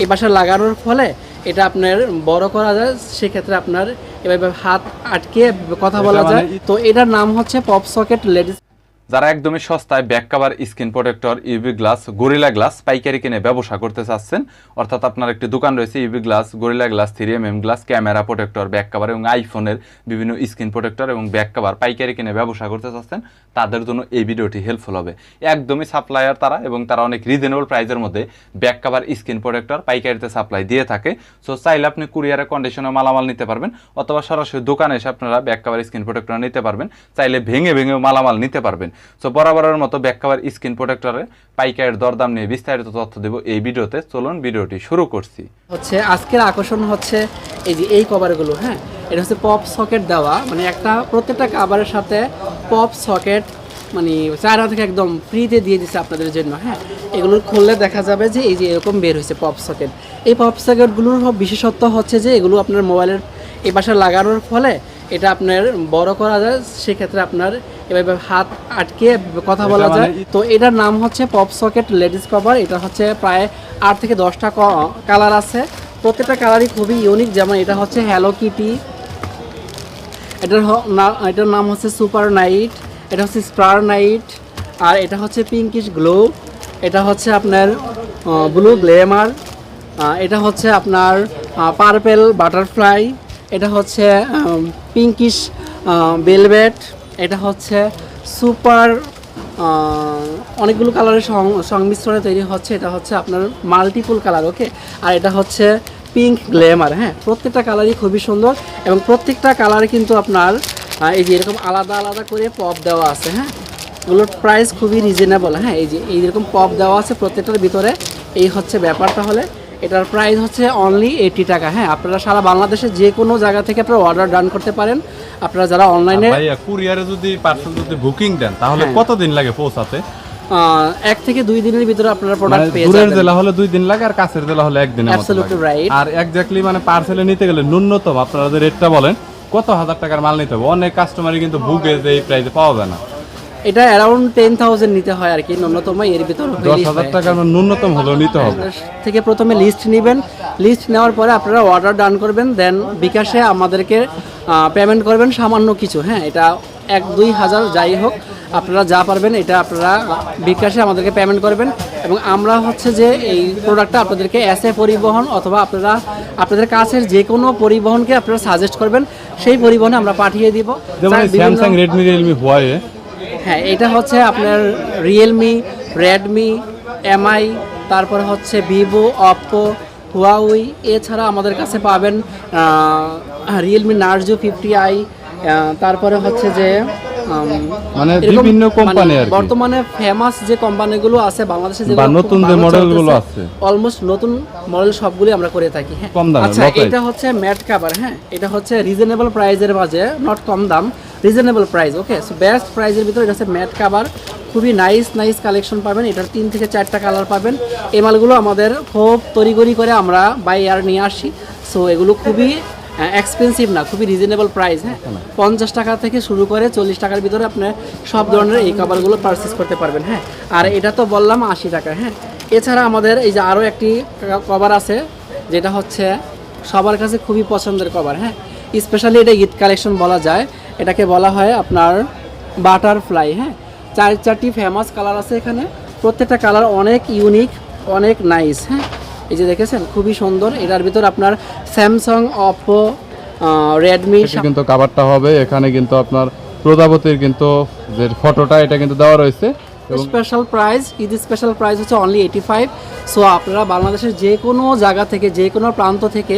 এই পাশে লাগানোর ফলে এটা আপনার বড় করা যায় সেক্ষেত্রে আপনার এভাবে হাত আটকে কথা বলা যায়। মানে- তো এটার নাম হচ্ছে পপ সকেট লেডিস যারা একদমই সস্তায় back cover screen protector UV glass Gorilla glass পাইকারি কিনে ব্যবসা করতে চাচ্ছেন, অর্থাৎ আপনার একটি দোকান রয়েছে UV glass Gorilla glass three M M glass camera protector back cover এবং আইফোনের বিভিন্ন স্ক্রিন প্রোটেক্টর এবং ব্যাক কাভার পাইকারি কিনে ব্যবসা করতে চাচ্ছেন, তাদের জন্য এই ভিডিওটি হেল্পফুল হবে। একদমই সাপ্লায়ার তারা এবং তারা অনেক রিজনেবল প্রাইসের মধ্যে ব্যাক কাভার স্ক্রিন প্রোটেক্টর পাইকারিতে সাপ্লাই দিয়ে থাকে। সো চাইলে আপনি কুরিয়ারে কন্ডিশনে মালামাল নিতে পারবেন, অথবা সরাসরি দোকানে এসে আপনারা ব্যাক কাভার স্ক্রিন প্রোটেক্টর নিতে পারবেন, চাইলে ভেঙে ভেঙে মালামাল নিতে পারবেন। সো বরাবরের মতো ব্যাক কাভার স্ক্রিন প্রোটেক্টরের পাইকারের দরদাম নিয়ে বিস্তারিত তথ্য দেব এই ভিডিওতে। চলুন ভিডিওটি শুরু করছি। হচ্ছে, আজকের আকর্ষণ হচ্ছে এই যে এই কভারগুলো হ্যাঁ? এটা হচ্ছে পপ সকেট দেওয়া। মানে একটা প্রত্যেকটা কাভারের সাথে পপ সকেট মানে চায়না থেকে একদম ফ্রিতে দিয়ে দিচ্ছে আপনাদের জন্য হ্যাঁ? এগুলো খুললে দেখা যাবে যে এই যে এরকম বের হয়েছে পপ সকেট এই পপ সকেটগুলোর বিশেষত্ব হচ্ছে যে এগুলো আপনার মোবাইলের এই পাশে লাগানোর ফলে এটা আপনার বড় করা যায় সেক্ষেত্রে আপনার এভাবে হাত আটকে কথা বলা মানে যায়। তো এটার নাম হচ্ছে পপ সকেট লেডিস কভার। এটা হচ্ছে প্রায় আট থেকে দশটা কালার আছে। প্রত্যেকটা কালারই খুবই ইউনিক যেমন এটা হচ্ছে হ্যালো কিটি এটার এটার নাম হচ্ছে সুপার নাইট এটা হচ্ছে স্টার নাইট আর এটা হচ্ছে পিঙ্কিশ গ্লো এটা হচ্ছে আপনার ব্লু গ্লেমার এটা হচ্ছে আপনার পার্পেল বাটারফ্লাই এটা হচ্ছে পিঙ্কিশ বেলভেট এটা হচ্ছে সুপার অনেকগুলো কালারের সংমিশ্রণে তৈরি হচ্ছে। এটা হচ্ছে আপনার মাল্টিপুল কালার ওকে আর এটা হচ্ছে পিঙ্ক গ্লেমার হ্যাঁ? প্রত্যেকটা কালারই খুবই সুন্দর এবং প্রত্যেকটা কালারে কিন্তু আপনার এই যে এরকম আলাদা আলাদা করে পপ দেওয়া আছে হ্যাঁ? এগুলোর প্রাইস খুবই রিজনেবল হ্যাঁ? এই যে এইরকম পপ দেওয়া আছে প্রত্যেকটার ভিতরে। এই হচ্ছে ব্যাপারটা হলে। এটার প্রাইস হচ্ছে অনলি এইটি টাকা। হ্যাঁ আপনারা সারা বাংলাদেশে যে কোনো জায়গা থেকে আপনারা অর্ডার ডান করতে পারেন। আপনারা যারা অনলাইনে কুরিয়ারে যদি পার্সেল যদি বুকিং দেন তাহলে হ্যাঁ। কতদিন লাগে পৌঁছাতে? এক থেকে দুই দিনের ভিতরে আপনারা মানে প্রোডাক্ট পেয়ে দূরের যাবেন। জেলা হলে দুই দিন লাগে আর কাছের জেলা হলে মতো Absolutely লাগে। আর এক্স্যাক্টলি মানে পার্সেলে নিতে গেলে ন্যূনতম আপনারা যে রেটটা বলেন কত হাজার টাকার মাল নিতে হবে? অনেক কাস্টমারই কিন্তু ভুগে যে এই প্রাইসে পাওয়া যায় না। এটা অ্যারাউন্ড টেন থাউজেন্ড নিতে হয় আর কি ন্যূনতম এর ভিতর দশ হাজার। টাকার ন্যূনতম হলেও নিতে হবে। থেকে প্রথমে লিস্ট নেবেন। লিস্ট নেওয়ার পরে আপনারা অর্ডার ডান করবেন দেন বিকাশে আমাদেরকে পেমেন্ট করবেন সামান্য কিছু হ্যাঁ এটা এক দুই হাজার যাই হোক আপনারা যা পারবেন এটা আপনারা বিকাশে আমাদেরকে পেমেন্ট করবেন। এবং আমরা হচ্ছে যে এই প্রোডাক্টটা আপনাদেরকে এস পরিবহন অথবা আপনারা আপনাদের কাছের যে কোনো পরিবহনকে আপনারা সাজেস্ট করবেন সেই পরিবহনে আমরা পাঠিয়ে দিব। যেমন স্যামসাং রেডমি রিয়েলমি হুয়াওয়ে হ্যাঁ এটা হচ্ছে আপনার রিয়েলমি রেডমি এমআই তারপরে হচ্ছে ভিভো অপো হুয়াউই এছাড়া আমাদের কাছে পাবেন রিয়েলমি নার্জো ফিফটি আই তারপরে হচ্ছে যে মানে বিভিন্ন কোম্পানি আর বর্তমানে ফেমাস যে কোম্পানিগুলো আছে বাংলাদেশে বা নতুন যে মডেলগুলো আছে। অলমোস্ট নতুন মডেল সবগুলি আমরা করে থাকি হ্যাঁ। কম দামে, আচ্ছা এটা হচ্ছে ম্যাট কাভার হ্যাঁ। এটা হচ্ছে রিজনেবল প্রাইজের মাঝে নট কম দাম reasonable price okay so best প্রাইজের ভিতরে এটা হচ্ছে ম্যাট কাভার খুবই নাইস নাইস কালেকশন পাবেন। এটার তিন থেকে চারটা কালার পাবেন। এই মালগুলো আমাদের খুব তড়িগড়ি করে আমরা বাই ইয়ার নিয়ে আসি। সো এগুলো খুবই এক্সপেন্সিভ না খুবই রিজনেবল প্রাইস হ্যাঁ। পঞ্চাশ টাকা থেকে শুরু করে চল্লিশ টাকার ভিতরে আপনি সব ধরনের এই কাভারগুলো পারচেস করতে পারবেন হ্যাঁ। আর এটা তো বললাম আশি টাকা হ্যাঁ। এছাড়া আমাদের এই যে আরও একটি কভার আছে যেটা হচ্ছে সবার কাছে খুবই পছন্দের কভার হ্যাঁ। স্পেশালি এটা ঈদ কালেকশন বলা যায়। এটাকে বলা হয় আপনার বাটারফ্লাই হ্যাঁ। চার চারটি ফেমাস কালার আছে এখানে। প্রত্যেকটা কালার অনেক ইউনিক অনেক নাইস হ্যাঁ। এই যে দেখেছেন খুবই সুন্দর। এটার ভিতর আপনার স্যামসাং অপো রেডমি কিন্তু কাভারটা হবে। এখানে কিন্তু আপনার প্রজাপতির কিন্তু যে ফটোটা এটা কিন্তু দেওয়া রয়েছে। Special price Eid special price হচ্ছে অনলি এইটি ফাইভ সো আপনারা বাংলাদেশের যে কোনো জায়গা থেকে যে কোনো প্রান্ত থেকে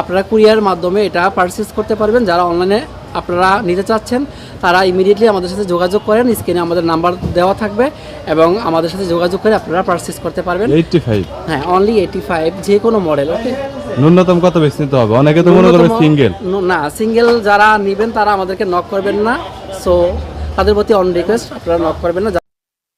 আপনারা কুরিয়ার মাধ্যমে এটা পারচেস করতে পারবেন। যারা অনলাইনে আপনারা নিতে চাচ্ছেন তারা ইমিডিয়েটলি আমাদের সাথে যোগাযোগ করেন স্ক্রিনে আমাদের নাম্বার দেওয়া থাকবে এবং আমাদের সাথে যোগাযোগ করে আপনারা পারচেস করতে পারবেন। এইটটি ফাইভ হ্যাঁ অনলি এইটি ফাইভ যে কোনো মডেল ওকে ন্যূনতম কত বেশি নিতে হবে? অনেকে তো মনে করবে সিঙ্গেল না সিঙ্গেল যারা নেবেন তারা আমাদেরকে নক করবেন না। সো তাদের প্রতি অন রিকোয়েস্ট আপনারা নক করবেন না।